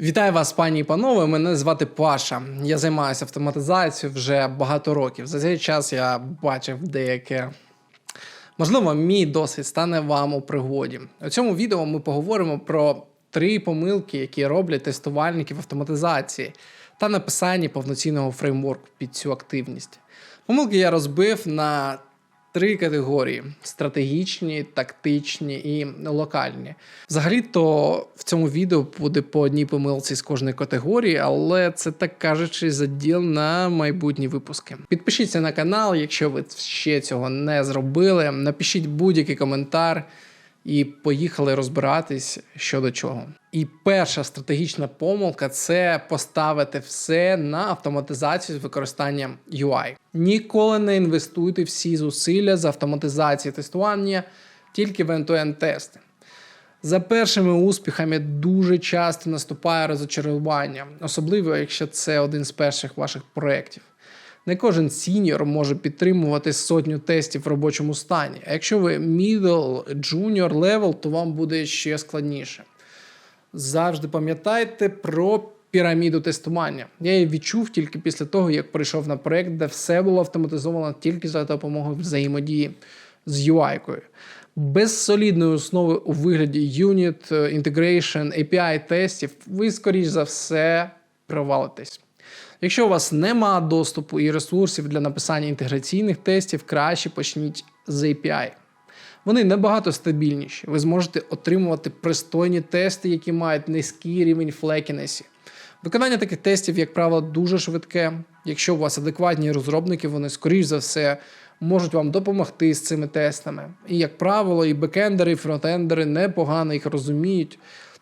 Вітаю вас, пані і панове. Мене звати Паша. Я займаюся автоматизацією вже багато років. За цей час я бачив деяке. Можливо, мій досвід стане вам у пригоді. У цьому відео ми поговоримо про три помилки, які роблять тестувальники в автоматизації та написанні повноцінного фреймворку під цю активність. Помилки я розбив на три категорії: стратегічні, тактичні і локальні. Взагалі-то в цьому відео буде по одній помилці з кожної категорії, але це так кажучи заділ на майбутні випуски. Підпишіться на канал, якщо ви ще цього не зробили. Напишіть будь-який коментар. І поїхали розбиратись що до чого. І перша стратегічна помилка це поставити все на автоматизацію з використанням UI. Ніколи не інвестуйте всі зусилля з автоматизації тестування тільки в end-to-end тести. За першими успіхами дуже часто наступає розочарування, особливо якщо це один з перших ваших проєктів. Не кожен сіньор може підтримувати сотню тестів в робочому стані. А якщо ви middle, junior level, то вам буде ще складніше. Завжди пам'ятайте про піраміду тестування. Я її відчув тільки після того, як прийшов на проєкт, де все було автоматизовано тільки за допомогою взаємодії з UI-кою. Без солідної основи у вигляді Unit, Integration, API тестів, ви, скоріш за все, провалитесь. Якщо у вас нема доступу і ресурсів для написання інтеграційних тестів, краще почніть з API. Вони набагато стабільніші. Ви зможете отримувати пристойні тести, які мають низький рівень флекінесі. Виконання таких тестів, як правило, дуже швидке. Якщо у вас адекватні розробники, вони, скоріш за все, можуть вам допомогти з цими тестами. І, як правило, і бекендери, і фронтендери непогано їх розуміють.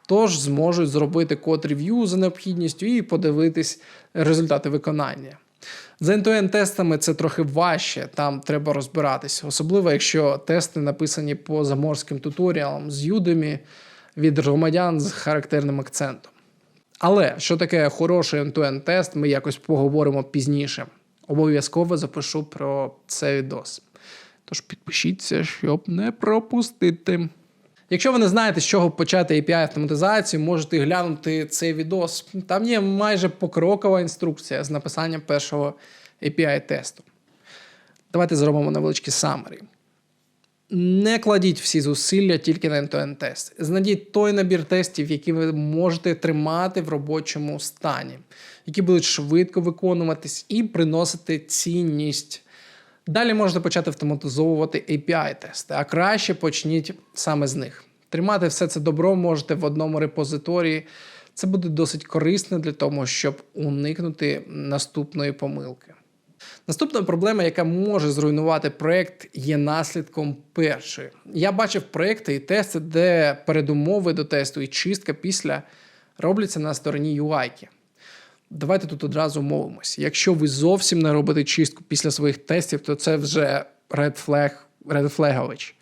Тож зможуть зробити код рев'ю за необхідністю і подивитись результати виконання. З end-to-end тестами це трохи важче, там треба розбиратись, особливо якщо тести написані по заморським туторіалам з Udemy від громадян з характерним акцентом. Але що таке хороший end-to-end тест, ми якось поговоримо пізніше. Обов'язково запишу про це відос. Тож підпишіться, щоб не пропустити. Якщо ви не знаєте, з чого почати API автоматизацію, можете глянути цей відос. Там є майже покрокова інструкція з написанням першого API-тесту. Давайте зробимо невеличкий summary. Не кладіть всі зусилля тільки на end-to-end тест. Знайдіть той набір тестів, які ви можете тримати в робочому стані, які будуть швидко виконуватись і приносити цінність. Далі можете почати автоматизовувати API-тести, а краще почніть саме з них. Тримати все це добро можете в одному репозиторії. Це буде досить корисно для того, щоб уникнути наступної помилки. Наступна проблема, яка може зруйнувати проєкт, є наслідком першої. Я бачив проєкти і тести, де передумови до тесту і чистка після робляться на стороні UI. -ки. Давайте тут одразу мовимось. Якщо ви зовсім не робите чистку після своїх тестів, то це вже red flag, red flaгович.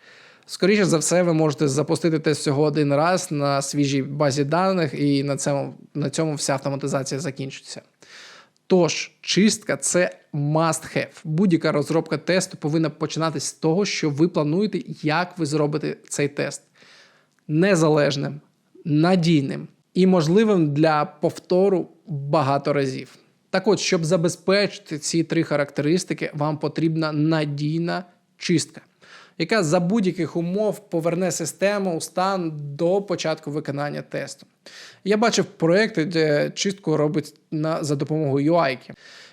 Скоріше за все, ви можете запустити тест всього один раз на свіжій базі даних, і на цьому, на цьому вся автоматизація закінчиться. Тож, чистка це must have. Будь-яка розробка тесту повинна починатися з того, що ви плануєте, як ви зробите цей тест незалежним, надійним і можливим для повтору багато разів. Так от, щоб забезпечити ці три характеристики, вам потрібна надійна чистка, яка за будь-яких умов поверне систему у стан до початку виконання тесту. Я бачив проекти, де чистку робить на, за допомогою UI.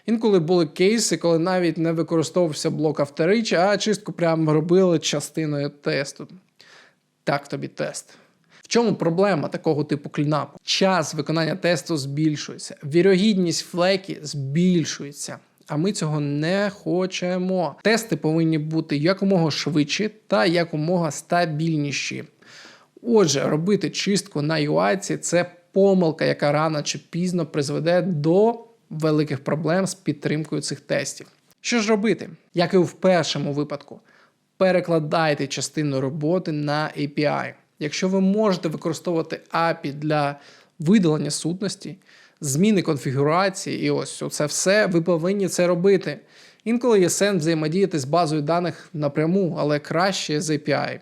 Інколи були кейси, коли навіть не використовувався блок авторич, а чистку прямо робили частиною тесту. Так тобі тест. Чому проблема такого типу клінапу? Час виконання тесту збільшується, вірогідність флекі збільшується. А ми цього не хочемо. Тести повинні бути якомога швидші та якомога стабільніші. Отже, робити чистку на UI – це помилка, яка рано чи пізно призведе до великих проблем з підтримкою цих тестів. Що ж робити? Як і в першому випадку, перекладайте частину роботи на API. Якщо ви можете використовувати API для видалення сутності, зміни конфігурації, і ось це все, ви повинні це робити. Інколи є сенс взаємодіяти з базою даних напряму, але краще з API.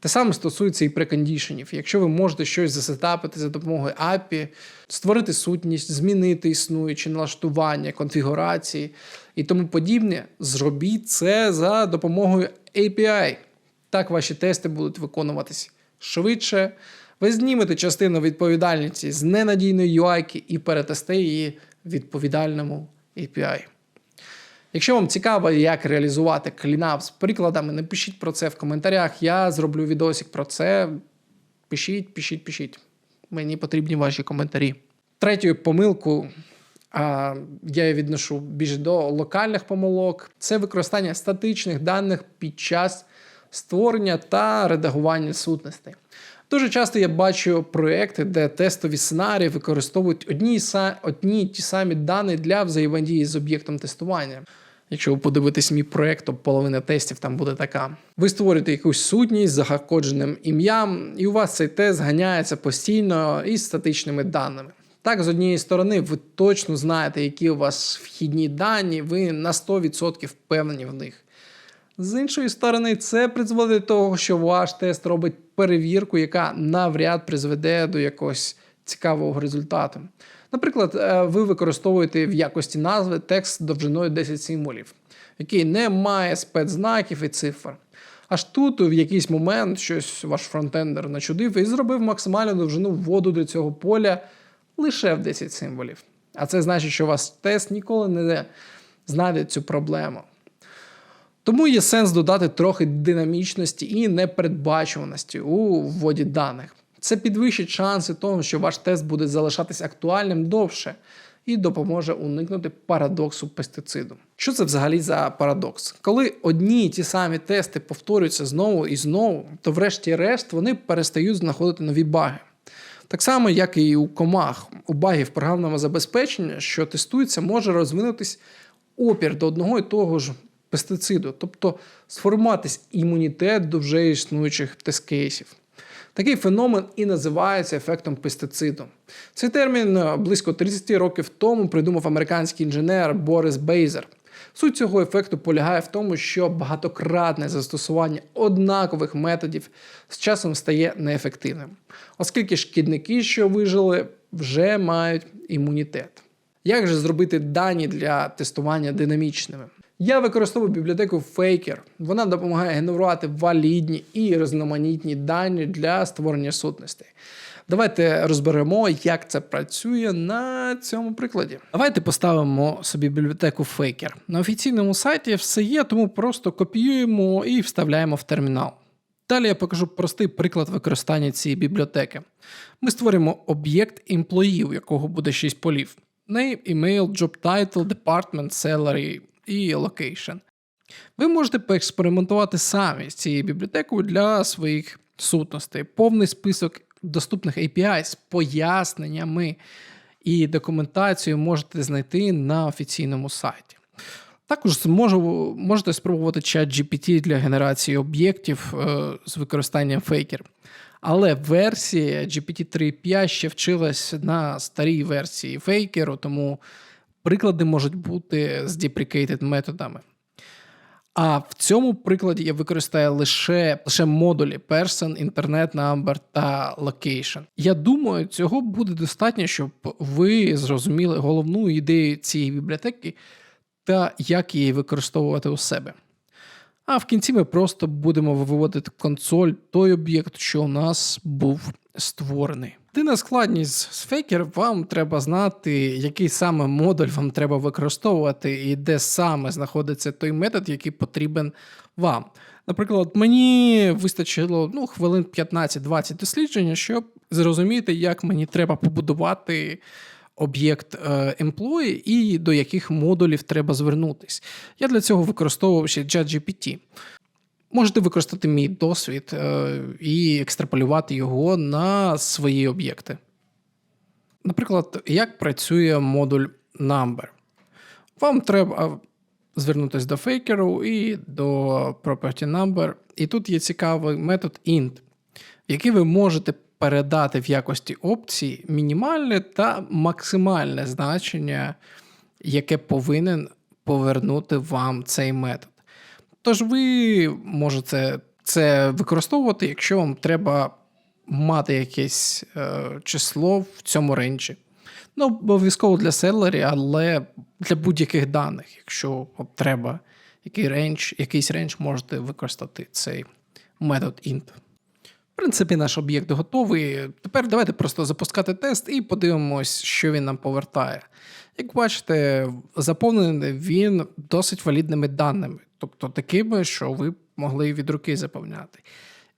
Те саме стосується і прекондішенів. Якщо ви можете щось засетапити за допомогою API, створити сутність, змінити існуючі налаштування, конфігурації і тому подібне, зробіть це за допомогою API. Так ваші тести будуть виконуватись швидше. Ви знімете частину відповідальності з ненадійної UI і перетесте її відповідальному API. Якщо вам цікаво, як реалізувати клінап з прикладами, напишіть про це в коментарях. Я зроблю відосик про це. Пишіть, пишіть, пишіть. Мені потрібні ваші коментарі. Третьою помилку а, я відношу більш до локальних помилок. Це використання статичних даних під час створення та редагування сутностей. Дуже часто я бачу проекти, де тестові сценарії використовують одні, одні ті самі дані для взаємодії з об'єктом тестування. Якщо ви подивитесь мій проект, то половина тестів там буде така. Ви створюєте якусь сутність з загакодженим ім'ям, і у вас цей тест ганяється постійно із статичними даними. Так, з однієї сторони, ви точно знаєте, які у вас вхідні дані, ви на 100% впевнені в них. З іншої сторони, це призводить до того, що ваш тест робить перевірку, яка навряд призведе до якогось цікавого результату. Наприклад, е, ви використовуєте в якості назви текст довжиною 10 символів, який не має спецзнаків і цифр. Аж тут в якийсь момент щось ваш фронтендер начудив і зробив максимальну довжину вводу до цього поля лише в 10 символів. А це значить, що ваш тест ніколи не знайде цю проблему. Тому є сенс додати трохи динамічності і непередбачуваності у вводі даних. Це підвищить шанси того, що ваш тест буде залишатись актуальним довше і допоможе уникнути парадоксу пестициду. Що це взагалі за парадокс? Коли одні і ті самі тести повторюються знову і знову, то врешті-решт вони перестають знаходити нові баги. Так само, як і у комах, у багів програмного забезпечення, що тестується, може розвинутись опір до одного і того ж пестициду, тобто сформуватись імунітет до вже існуючих тест-кейсів. Такий феномен і називається ефектом пестициду. Цей термін е, близько 30 років тому придумав американський інженер Борис Бейзер. Суть цього ефекту полягає в тому, що багатократне застосування однакових методів з часом стає неефективним, оскільки шкідники, що вижили, вже мають імунітет. Як же зробити дані для тестування динамічними? Я використовую бібліотеку Faker. Вона допомагає генерувати валідні і різноманітні дані для створення сутностей. Давайте розберемо, як це працює на цьому прикладі. Давайте поставимо собі бібліотеку Faker. На офіційному сайті все є, тому просто копіюємо і вставляємо в термінал. Далі я покажу простий приклад використання цієї бібліотеки. Ми створимо об'єкт у якого буде 6 полів: name, email, job title, department, salary і location. Ви можете поекспериментувати самі з цією бібліотекою для своїх сутностей. Повний список доступних API з поясненнями і документацією можете знайти на офіційному сайті. Також зможу, можете спробувати чат GPT для генерації об'єктів е, з використанням фейкер. Але версія GPT 3.5 ще вчилась на старій версії фейкеру, тому приклади можуть бути з deprecated методами. А в цьому прикладі я використаю лише, лише модулі Person, Internet Number та Location. Я думаю, цього буде достатньо, щоб ви зрозуміли головну ідею цієї бібліотеки та як її використовувати у себе. А в кінці ми просто будемо виводити консоль той об'єкт, що у нас був створений. Єдина складність з фейкер, вам треба знати, який саме модуль вам треба використовувати, і де саме знаходиться той метод, який потрібен вам. Наприклад, мені вистачило ну, хвилин 15-20 дослідження, щоб зрозуміти, як мені треба побудувати об'єкт е, employee і до яких модулів треба звернутись. Я для цього використовував ще ChatGPT. Можете використати мій досвід е, і екстраполювати його на свої об'єкти. Наприклад, як працює модуль Number. Вам треба звернутися до фейкеру і до Property Number. І тут є цікавий метод int, який ви можете передати в якості опції мінімальне та максимальне значення, яке повинен повернути вам цей метод. Тож ви можете це використовувати, якщо вам треба мати якесь е, число в цьому ренджі. Ну, обов'язково для селері, але для будь-яких даних, якщо от треба який рендж, якийсь рендж, можете використати цей метод int. В принципі, наш об'єкт готовий. Тепер давайте просто запускати тест і подивимось, що він нам повертає. Як бачите, заповнений він досить валідними даними, тобто такими, що ви могли від руки заповняти.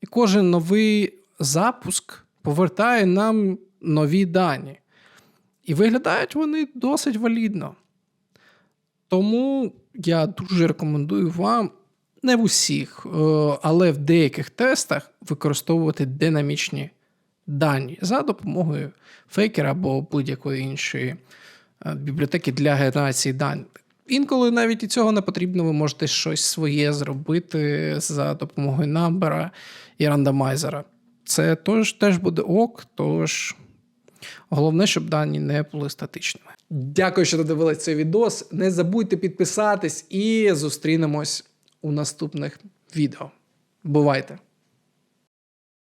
І кожен новий запуск повертає нам нові дані. І виглядають вони досить валідно. Тому я дуже рекомендую вам не в усіх, е, але в деяких тестах використовувати динамічні дані за допомогою фейкера або будь-якої іншої е, бібліотеки для генерації даних. Інколи навіть і цього не потрібно, ви можете щось своє зробити за допомогою намбера і рандомайзера. Це тож, теж буде ок, тож головне, щоб дані не були статичними. Дякую, що додивились цей відос. Не забудьте підписатись і зустрінемось у наступних відео. Бувайте!